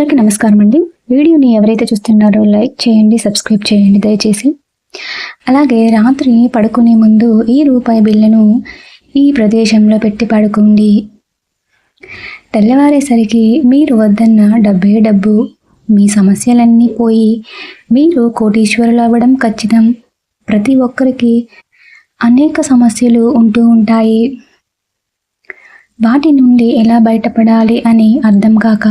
అందరికీ నమస్కారం అండి. వీడియోని ఎవరైతే చూస్తున్నారో లైక్ చేయండి సబ్స్క్రైబ్ చేయండి దయచేసి. అలాగే రాత్రి పడుకునే ముందు ఈ రూపాయి బిల్లును ఈ ప్రదేశంలో పెట్టి పడుకోండి. తెల్లవారేసరికి మీరు వద్దన్న డబ్బే డబ్బు మీ సమస్యలన్నీ పోయి మీరు కోటీశ్వరులు అవ్వడం ఖచ్చితం. ప్రతి ఒక్కరికి అనేక సమస్యలు ఉంటూ ఉంటాయి. వాటి నుండి ఎలా బయటపడాలి అని అర్థం కాక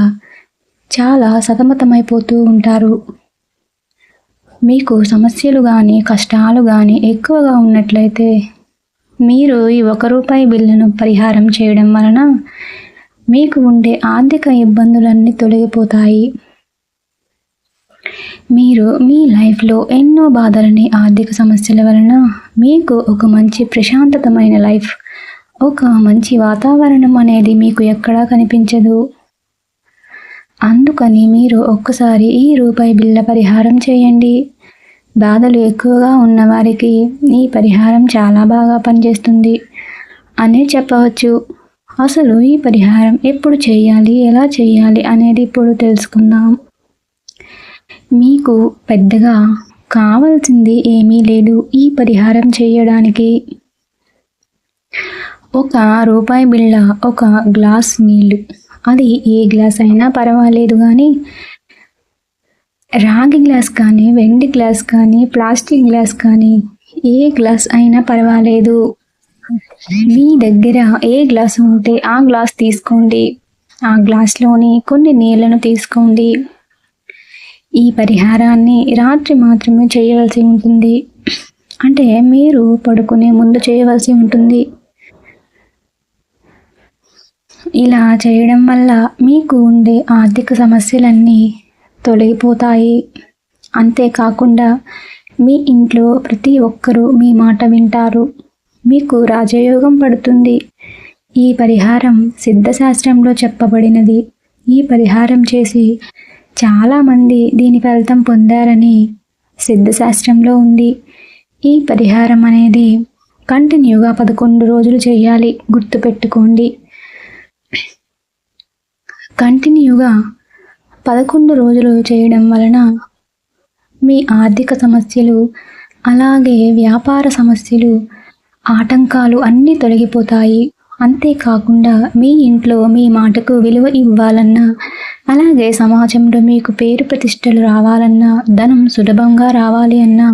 చాలా సతమతమైపోతూ ఉంటారు. మీకు సమస్యలు కానీ కష్టాలు కానీ ఎక్కువగా ఉన్నట్లయితే మీరు ఈ ఒక రూపాయి బిల్లును పరిహారం చేయడం వలన మీకు ఉండే ఆర్థిక ఇబ్బందులన్నీ తొలగిపోతాయి. మీరు మీ లైఫ్లో ఎన్నో బాధలని ఆర్థిక సమస్యల వలన మీకు ఒక మంచి ప్రశాంతతమైన లైఫ్ ఒక మంచి వాతావరణం అనేది మీకు ఎక్కడా కనిపించదు. అందుకని మీరు ఒక్కసారి ఈ రూపాయి బిళ్ళ పరిహారం చేయండి. బాధలు ఎక్కువగా ఉన్నవారికి ఈ పరిహారం చాలా బాగా పనిచేస్తుంది. అనే చెప్పవచ్చు. అసలు ఈ పరిహారం ఎప్పుడు చేయాలి ఎలా చేయాలి అనేది ఇప్పుడు తెలుసుకుందాం. మీకు పెద్దగా కావాల్సింది ఏమీ లేదు ఈ పరిహారం చేయడానికి. ఒక రూపాయి బిళ్ళ ఒక గ్లాస్ నీళ్ళు అది ఏ గ్లాస్ అయినా పర్వాలేదు కానీ రాగి గ్లాస్ కానీ వెండి గ్లాస్ కానీ ప్లాస్టిక్ గ్లాస్ కానీ ఏ గ్లాస్ అయినా పర్వాలేదు. మీ దగ్గర ఏ గ్లాస్ ఉంటే ఆ గ్లాస్ తీసుకోండి. ఆ గ్లాస్లోని కొన్ని నీళ్ళను తీసుకోండి. ఈ పరిహారాన్ని రాత్రి మాత్రమే చేయవలసి ఉంటుంది. అంటే మీరు పడుకునే ముందు చేయవలసి ఉంటుంది. ఇలా చేయడం వల్ల మీకు ఉండే ఆర్థిక సమస్యలన్నీ తొలగిపోతాయి. అంతేకాకుండా మీ ఇంట్లో ప్రతి ఒక్కరూ మీ మాట వింటారు. మీకు రాజయోగం పడుతుంది. ఈ పరిహారం సిద్ధశాస్త్రంలో చెప్పబడినది. ఈ పరిహారం చేసి చాలామంది దీని ఫలితం పొందారని సిద్ధశాస్త్రంలో ఉంది. ఈ పరిహారం అనేది కంటిన్యూగా పదకొండు రోజులు చేయాలి. గుర్తుపెట్టుకోండి. కంటిన్యూగా పదకొండు రోజులు చేయడం వలన మీ ఆర్థిక సమస్యలు అలాగే వ్యాపార సమస్యలు ఆటంకాలు అన్నీ తొలగిపోతాయి. అంతేకాకుండా మీ ఇంట్లో మీ మాటకు విలువ ఇవ్వాలన్నా అలాగే సమాజంలో మీకు పేరు ప్రతిష్టలు రావాలన్నా ధనం సులభంగా రావాలి అన్నా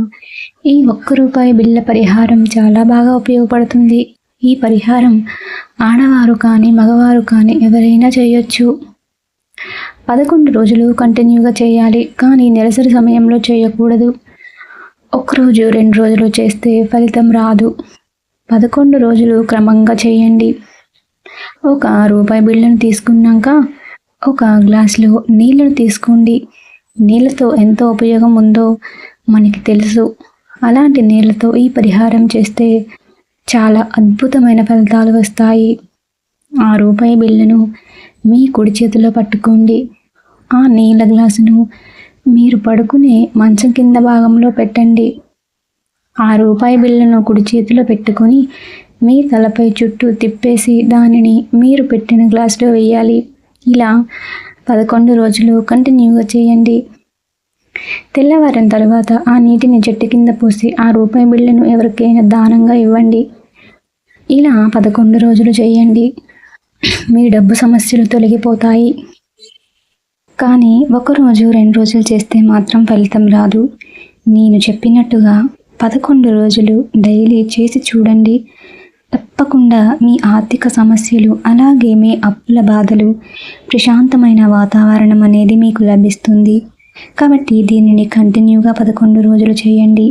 ఈ ఒక్క రూపాయి బిళ్ళ పరిహారం చాలా బాగా ఉపయోగపడుతుంది. ఈ పరిహారం ఆడవారు కానీ మగవారు కానీ ఎవరైనా చేయొచ్చు. పదకొండు రోజులు కంటిన్యూగా చేయాలి కానీ నెలసరి సమయంలో చేయకూడదు. ఒకరోజు రెండు రోజులు చేస్తే ఫలితం రాదు. పదకొండు రోజులు క్రమంగా చేయండి. ఒక రూపాయి బిళ్ళను తీసుకున్నాక ఒక గ్లాసులో నీళ్ళను తీసుకోండి. నీళ్ళతో ఎంతో ఉపయోగం ఉందో మనకి తెలుసు. అలాంటి నీళ్ళతో ఈ పరిహారం చేస్తే చాలా అద్భుతమైన ఫలితాలు వస్తాయి. ఆ రూపాయి బిళ్ళను మీ కుడి చేతిలో పట్టుకోండి. ఆ నీళ్ళ గ్లాసును మీరు పడుకునే మంచం కింద భాగంలో పెట్టండి. ఆ రూపాయి బిళ్ళను కుడి చేతిలో పెట్టుకొని మీ తలపై చుట్టూ తిప్పేసి దానిని మీరు పెట్టిన గ్లాసులో వేయాలి. ఇలా పదకొండు రోజులు కంటిన్యూగా చేయండి. తెల్లవారిన తర్వాత ఆ నీటిని చెట్టు కింద పోసి ఆ రూపాయి బిళ్ళను ఎవరికైనా దానంగా ఇవ్వండి. ఇలా పదకొండు రోజులు చేయండి. మీ డబ్బు సమస్యలు తొలగిపోతాయి. కానీ ఒకరోజు రెండు రోజులు చేస్తే మాత్రం ఫలితం రాదు. నేను చెప్పినట్టుగా పదకొండు రోజులు డైలీ చేసి చూడండి. తప్పకుండా మీ ఆర్థిక సమస్యలు అలాగే మీ అప్పుల బాధలు ప్రశాంతమైన వాతావరణం అనేది మీకు లభిస్తుంది. కాబట్టి దీనిని కంటిన్యూగా పదకొండు రోజులు చేయండి.